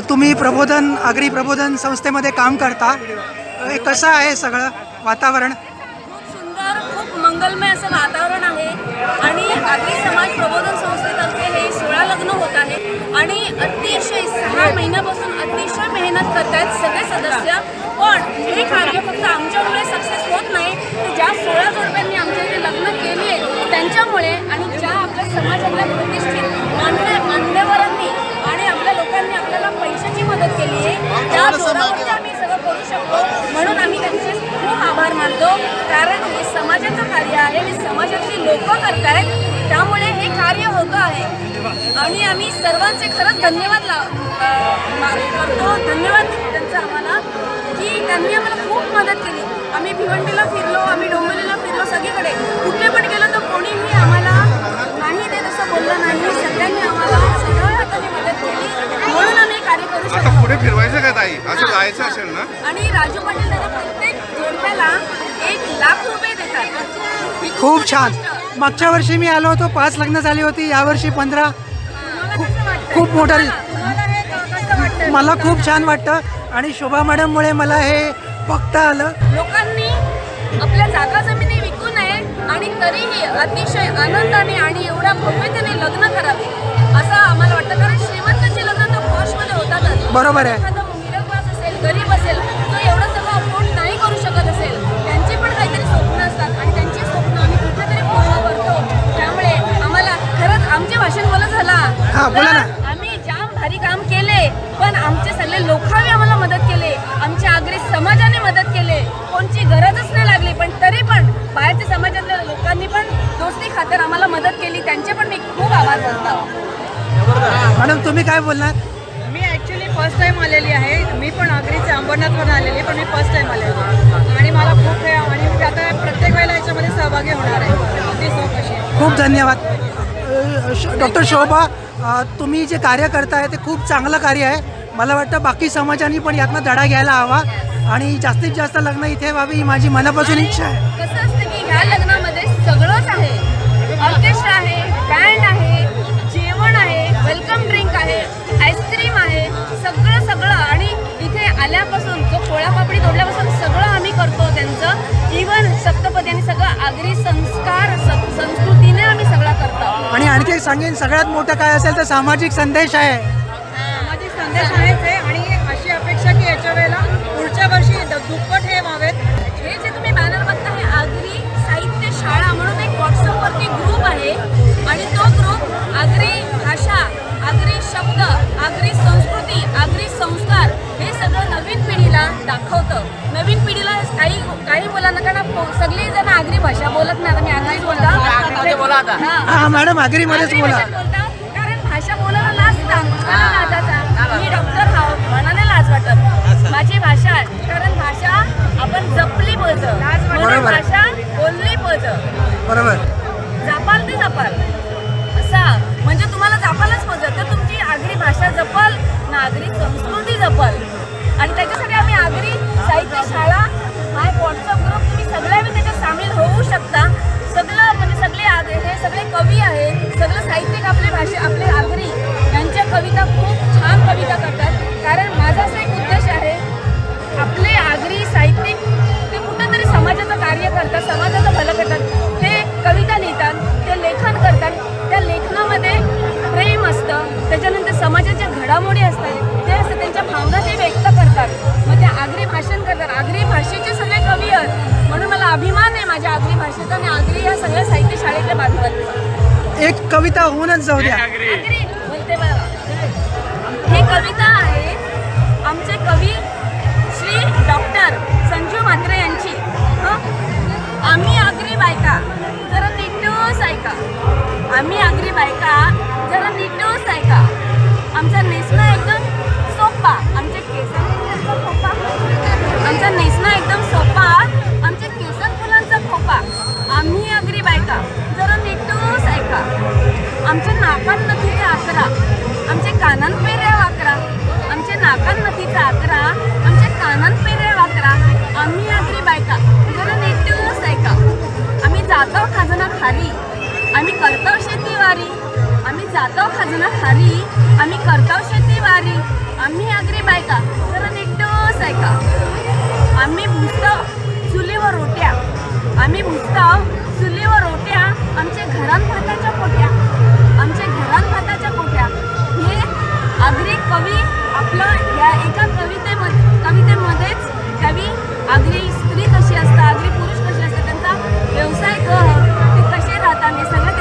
तुम्ही प्रबोधन आगरी प्रबोधन संस्थेमध्ये काम करता. हे कसं आहे सगळं वातावरण? खूप सुंदर खूप मंगलमय असं वातावरण आहे. आणि आगरी समाज प्रबोधन संस्थेतर्फे हे सोळा लग्न होत आहे. आणि अतिशय सहा महिन्यापासून अतिशय मेहनत करतायत सगळे सदस्य. पण हे कार्य फक्त आमच्यामुळे सक्सेस होत नाही. तर ज्या सोळा जोडप्यांनी आमच्या इथे लग्न केली आहे त्यांच्यामुळे आणि ज्या आपल्या समाजातल्या प्रतिष्ठित त्या जोरावरती आम्ही सगळं करू शकतो. म्हणून आम्ही त्यांचे खूप आभार मानतो. कारण हे समाजाचं कार्य आहे हे समाजातली लोक आहेत. त्यामुळे हे कार्य होतं आहे. आणि आम्ही सर्वांचे खरंच धन्यवाद ला करतो. धन्यवाद त्यांचं आम्हाला की त्यांनी आम्हाला खूप मदत केली. आम्ही भिवंडीला फिरलो आम्ही डोंबिवलीला फिरलो सगळीकडे. कुठे पण गेलो तर कोणीही आम्हाला राजू पाटील दादा प्रत्येक जोडप्याला एक लाख रुपये देतात. ही खूप छान. गोष्ट. मागच्या वर्षी मी आलो होतो पाच लग्न झाली होती यावर्षी पंधरा? खूप मोठा- तुम्हाला- तुम्हाला हे कसं वाटतं मला खूप छान वाटतं. आणि शोभा मॅडममुळे मला हे बघता आलं. लोकांनी आपल्या जागा जमिनी विकू नये आणि तरीही अतिशय आनंदाने आणि एवढ्या भव्यतेने लग्न करावे असं आम्हाला वाटतं. कारण श्रीमंताची लग्न तर पॉशमध्ये होतातच. बरोबर आहे. एखादा हा, बोला ना. आम्ही जाम भारी काम केले पण आमचे सगळे लोकांनी आम्हाला मदत केले आमच्या आगरी समाजाने मदत केले. कोणची गरजच नाही लागली पण तरी पण बाहेरच्या समाजातल्या लोकांनी पण दोस्ती खातर आम्हाला मदत केली. त्यांचे पण मी खूप आभार मानतो. मॅडम तुम्ही काय बोलणार? मी ॲक्च्युली फर्स्ट टाईम आलेली आहे. मी पण आगरीचे अंबरनाथवरून आलेली आहे पण मी फर्स्ट टाईम आलेली आहे. आणि मला खूप हे आणि मी आता प्रत्येक वेळेला याच्यामध्ये सहभागी होणार आहे. खूप धन्यवाद. डॉक्टर शोभा तुम्ही जे कार्य करताय ते खूप चांगलं कार्य आहे. मला वाटतं बाकी समाजाने पण यातनं धडा घ्यायला हवा. आणि जास्तीत जास्त लग्न इथे व्हावी ही माझी मनापासून इच्छा आहे. कसं असतं की ह्या लग्नामध्ये सगळंच आहे. ऑर्केस्ट्रा आहे बँड आहे जेवण आहे वेलकम ड्रिंक आहे आईस्क्रीम आहे सगळं सगळं. आणि इथे आल्यापासून तो पोळा पापडी तोडल्यापासून सगळं आम्ही करतो त्यांचं. इवन सप्तपदी आणि सगळं आगरी संस्कार आणखी सांगेन सगळ्यात मोठं काय असेल तर सामाजिक संदेश आहे. सामाजिक संदेश आहेच ते आणि अशी अपेक्षा की याच्या वेळेला पुढच्या वर्षी दुप्पट हे व्हावेत. हे जे तुम्ही बॅनर बघता हे आगरी साहित्य शाळा म्हणून एक व्हॉट्सअपवरती ग्रुप आहे आणि तो ग्रुप आगरी भाषा आगरी शब्द आगरी संस्कृती आगरी संस्कार हे सगळं नवीन पिढीला दाखवतं. नवीन पिढीला काही काही मुलांना कारण सगळी जण आगरी भाषा बोलत नाही. आता मी आगरीच बोलता. हा. हा मॅडम आगरी बोला. भाषेत बोलतात कारण भाषा बोलायला लाजतात मला लाजाचा मी डॉक्टर मनाने लाज वाटत. माझी भाषा कारण भाषा आपण जपली पाहिजे. भाषा बोलली पाहिजे बरोबर. ते असं त्यांच्या भावना ते व्यक्त करतात. मग ते आगरी भाषण करतात. आगरी भाषेचे सगळे कवी आहेत म्हणून मला अभिमान आहे माझ्या आगरी भाषेचा. आणि आगरी या सगळ्या साहित्य शाळेतल्या बांधवांचा एक कविता होऊनच जाऊ द्या. आगरी बोलते हे कविता आहे आमचे कवी श्री डॉक्टर कानन पेऱ्या वाकरा. आमच्या नाकान नथीचा आकरा आमच्या कानन पेऱ्या वाकरा. आम्ही आगरी बायका. जरा नीटूस ऐका. आम्ही जातो खाजना खाली. आम्ही करतो शेती वारी. आम्ही जातो खाजना खाली. आम्ही करतो शेती वारी. आम्ही आगरी बायका. जरा नीटच ऐका. आम्ही भुसतो चुलीवर रोट्या. आम्ही भुसतो चुलीवर रोट्या. आमच्या घरात आमच्या घरात भाताच्या या एका कवितेमध्ये कवितेमध्येच कवी आगरी स्त्री कशी असतात आगरी पुरुष कशी असतात त्यांचा व्यवसाय तो आहे ते कसे राहतात हे सगळं